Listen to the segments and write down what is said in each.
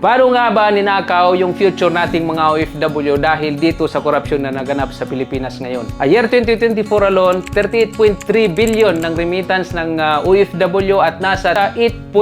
Paano nga ba ninakaw yung future nating mga OFW dahil dito sa korupsyon na naganap sa Pilipinas ngayon? A year 2024 alone, 38.3 billion ng remittance ng ah, OFW at nasa 8.3%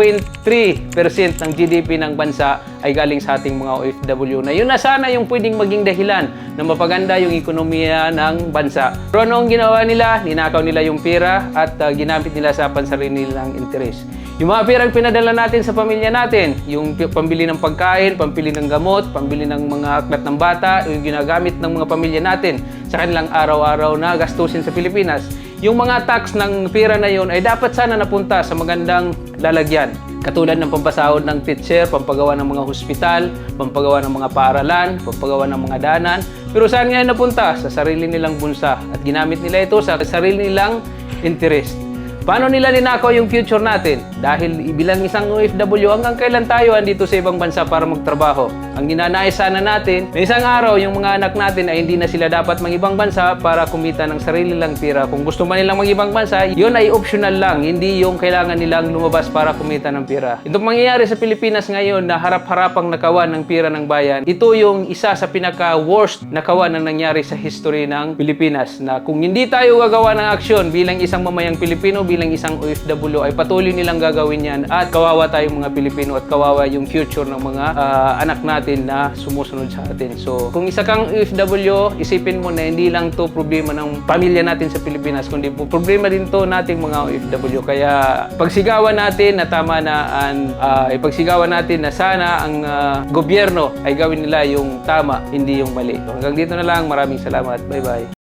ng GDP ng bansa ay galing sa ating mga OFW na yun na sana yung pwedeng maging dahilan na mapaganda yung ekonomiya ng bansa. Pero ano ang ginawa nila? Ninakaw nila yung pera at ah, ginamit nila sa pansarili nilang interes. Yung mga perang pinadala natin sa pamilya natin, yung pambili ng pagkain, pambili ng gamot, pambili ng mga aklat ng bata, yung ginagamit ng mga pamilya natin sa kanilang araw-araw na gastusin sa Pilipinas, yung mga tax ng pera na yon ay dapat sana napunta sa magandang lalagyan. Katulad ng pampasahod ng teacher, pampagawa ng mga hospital, pampagawa ng mga paaralan, pampagawa ng mga danan. Pero saan nga napunta? Sa sarili nilang bunsa. At ginamit nila ito sa sarili nilang interest. Paano nila ninakaw yung future natin? Dahil bilang isang OFW, hanggang kailan tayo andito sa ibang bansa para magtrabaho? Ang ginanais sana natin, may isang araw yung mga anak natin ay hindi na sila dapat mag-ibang bansa para kumita ng sarili lang pera. Kung gusto man nilang mag-ibang bansa, yun ay optional lang, hindi yung kailangan nilang lumabas para kumita ng pera. Itong mangyayari sa Pilipinas ngayon na harap-harapang nakawan ng pera ng bayan, ito yung isa sa pinaka-worst na kawan na nangyari sa history ng Pilipinas na kung hindi tayo gagawa ng aksyon bilang isang mamayang Pilipino, bilang isang OFW, ay patuloy nilang gagawin yan at kawawa tayong mga Pilipino at kawawa yung future ng mga ah, anak natin na sumusunod sa atin. So, kung isa kang OFW, isipin mo na hindi lang to problema ng pamilya natin sa Pilipinas, kundi po problema din to nating mga OFW. Kaya pagsigawan natin na tama na ang ah, ipagsigawan natin na sana ang ah, gobyerno ay gawin nila yung tama, hindi yung mali. So, hanggang dito na lang. Maraming salamat. Bye-bye.